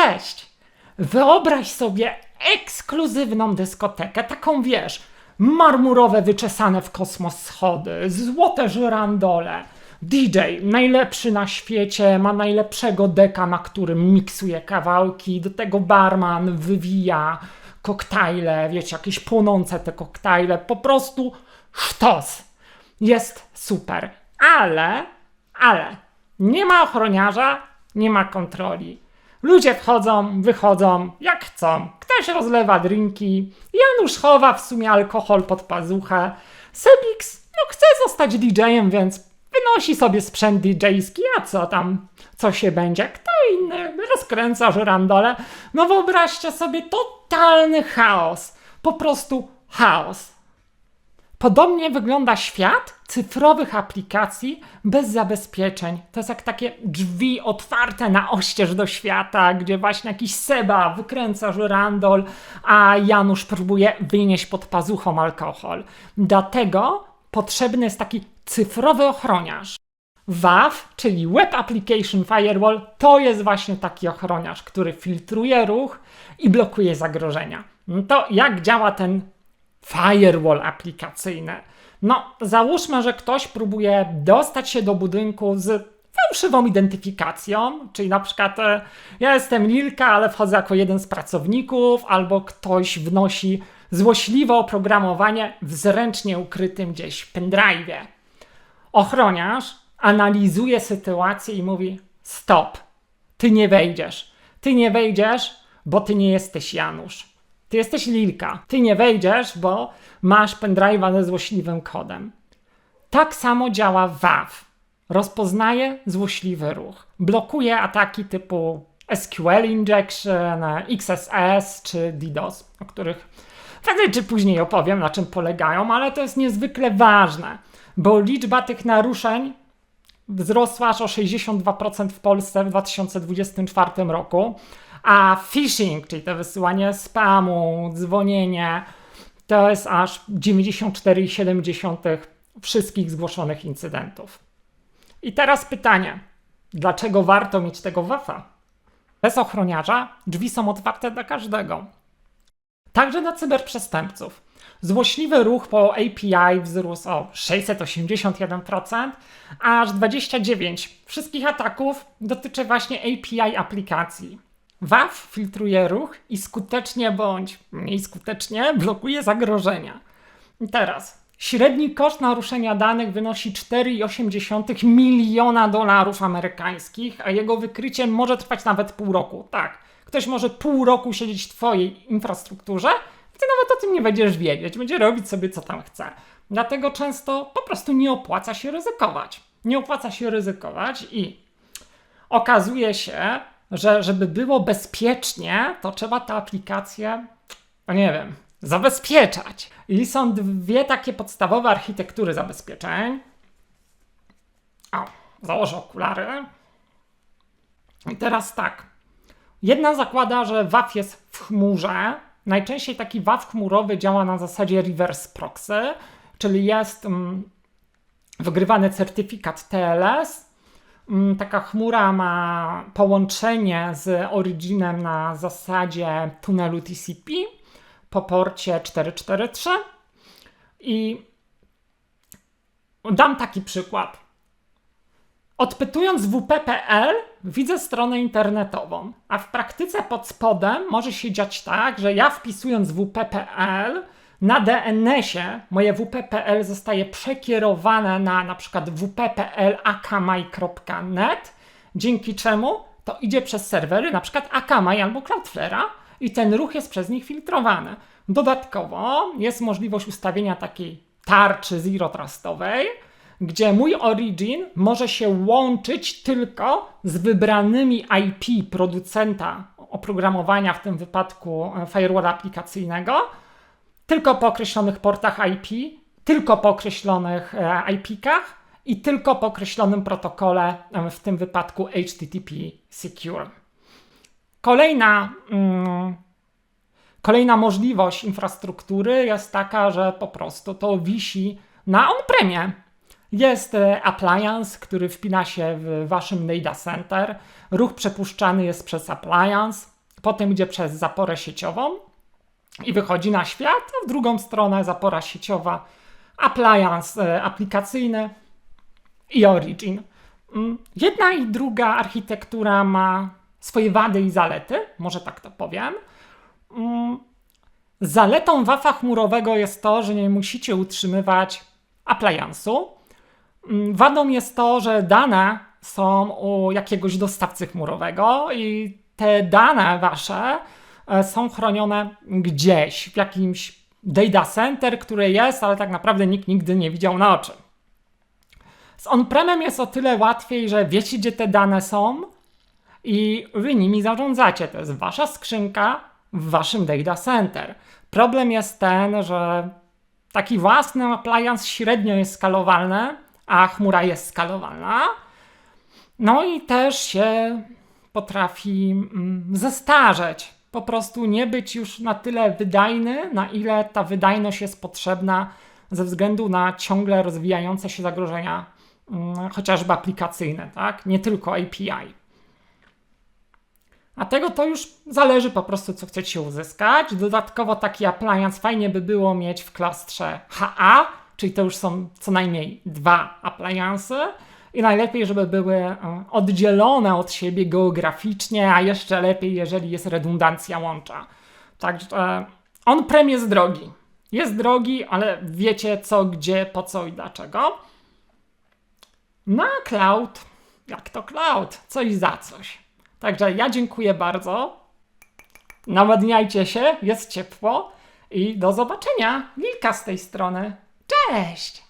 Cześć! Wyobraź sobie ekskluzywną dyskotekę, taką wiesz, marmurowe wyczesane w kosmos schody, złote żyrandole. DJ, najlepszy na świecie, ma najlepszego deka, na którym miksuje kawałki, do tego barman wywija koktajle, wiecie, jakieś płonące te koktajle, po prostu sztos. Jest super, ale, ale, nie ma ochroniarza, nie ma kontroli. Ludzie wchodzą, wychodzą jak chcą. Ktoś rozlewa drinki. Janusz chowa w sumie alkohol pod pazuchę. Sebix no chce zostać DJ-em, więc wynosi sobie sprzęt DJ-ski, a co tam, co się będzie? Kto inny rozkręca żyrandole. No wyobraźcie sobie totalny chaos. Po prostu chaos. Podobnie wygląda świat cyfrowych aplikacji bez zabezpieczeń. To jest jak takie drzwi otwarte na oścież do świata, gdzie właśnie jakiś Seba wykręca żyrandol, a Janusz próbuje wynieść pod pazuchą alkohol. Dlatego potrzebny jest taki cyfrowy ochroniarz. WAF, czyli Web Application Firewall, to jest właśnie taki ochroniarz, który filtruje ruch i blokuje zagrożenia. No to jak działa ten firewall aplikacyjny. No, załóżmy, że ktoś próbuje dostać się do budynku z fałszywą identyfikacją, czyli na przykład e, ja jestem Lilka, ale wchodzę jako jeden z pracowników, albo ktoś wnosi złośliwe oprogramowanie w zręcznie ukrytym gdzieś pendrive'ie. Ochroniarz analizuje sytuację i mówi: Stop, ty nie wejdziesz. Ty nie wejdziesz, bo ty nie jesteś Janusz. Ty jesteś Lilka. Ty nie wejdziesz, bo masz pendrive'a ze złośliwym kodem. Tak samo działa WAF. Rozpoznaje złośliwy ruch. Blokuje ataki typu SQL injection, XSS czy DDoS, o których wtedy czy później opowiem, na czym polegają, ale to jest niezwykle ważne, bo liczba tych naruszeń wzrosła aż o 62% w Polsce w 2024 roku. A phishing, czyli to wysyłanie spamu, dzwonienie, to jest aż 94,7 wszystkich zgłoszonych incydentów. I teraz pytanie, dlaczego warto mieć tego WAFA? Bez ochroniarza drzwi są otwarte dla każdego. Także dla cyberprzestępców. Złośliwy ruch po API wzrósł o 681%, aż 29% wszystkich ataków dotyczy właśnie API aplikacji. WAF filtruje ruch i skutecznie bądź mniej skutecznie blokuje zagrożenia. I teraz średni koszt naruszenia danych wynosi 4,8 miliona dolarów amerykańskich, a jego wykrycie może trwać nawet pół roku. Tak, ktoś może pół roku siedzieć w Twojej infrastrukturze, ty nawet o tym nie będziesz wiedzieć, będzie robić sobie co tam chce. Dlatego często po prostu nie opłaca się ryzykować. Nie opłaca się ryzykować i okazuje się, że żeby było bezpiecznie, to trzeba tę aplikację, no nie wiem, zabezpieczać. I są dwie takie podstawowe architektury zabezpieczeń. O, założę okulary. I teraz tak. Jedna zakłada, że WAF jest w chmurze. Najczęściej taki WAF chmurowy działa na zasadzie reverse proxy, czyli jest mm, wygrywany certyfikat TLS, taka chmura ma połączenie z Originem na zasadzie tunelu TCP po porcie 443 i dam taki przykład. Odpytując wp.pl widzę stronę internetową, a w praktyce pod spodem może się dziać tak, że ja wpisując wp.pl na DNS-ie moje wp.pl zostaje przekierowane na na przykład wp.pl akamai.net, dzięki czemu to idzie przez serwery na przykład Akamai albo Cloudflare'a i ten ruch jest przez nich filtrowany. Dodatkowo jest możliwość ustawienia takiej tarczy zero trustowej, gdzie mój origin może się łączyć tylko z wybranymi IP producenta oprogramowania, w tym wypadku e, firewall aplikacyjnego, tylko po określonych portach IP, tylko po określonych e, IP-kach i tylko po określonym protokole, w tym wypadku HTTP Secure. Kolejna, mm, kolejna możliwość infrastruktury jest taka, że po prostu to wisi na on-premie. Jest e, appliance, który wpina się w waszym data center. Ruch przepuszczany jest przez appliance, potem idzie przez zaporę sieciową i wychodzi na świat, a w drugą stronę zapora sieciowa, appliance e, aplikacyjny i Origin. Mm, Jedna i druga architektura ma swoje wady i zalety, może tak to powiem. Mm, Zaletą WAFa chmurowego jest to, że nie musicie utrzymywać appliance'u. Mm, Wadą jest to, że dane są u jakiegoś dostawcy chmurowego i te dane wasze są chronione gdzieś, w jakimś data center, które jest, ale tak naprawdę nikt nigdy nie widział na oczy. Z on-premem jest o tyle łatwiej, że wiecie, gdzie te dane są i wy nimi zarządzacie. To jest wasza skrzynka w waszym data center. Problem jest ten, że taki własny appliance średnio jest skalowalny, a chmura jest skalowalna. No i też się potrafi mm, zestarzeć. Po prostu nie być już na tyle wydajny, na ile ta wydajność jest potrzebna ze względu na ciągle rozwijające się zagrożenia, mm, chociażby aplikacyjne, tak? Nie tylko API. A tego to już zależy po prostu, co chcecie uzyskać. Dodatkowo taki appliance fajnie by było mieć w klastrze HA, czyli to już są co najmniej dwa appliance'y. I najlepiej, żeby były e, oddzielone od siebie geograficznie, a jeszcze lepiej, jeżeli jest redundancja łącza. Także on-prem jest drogi. Jest drogi, ale wiecie co, gdzie, po co i dlaczego. Na cloud, jak to cloud, coś za coś. Także ja dziękuję bardzo. Nawadniajcie się, jest ciepło i do zobaczenia. Wilka z tej strony. Cześć!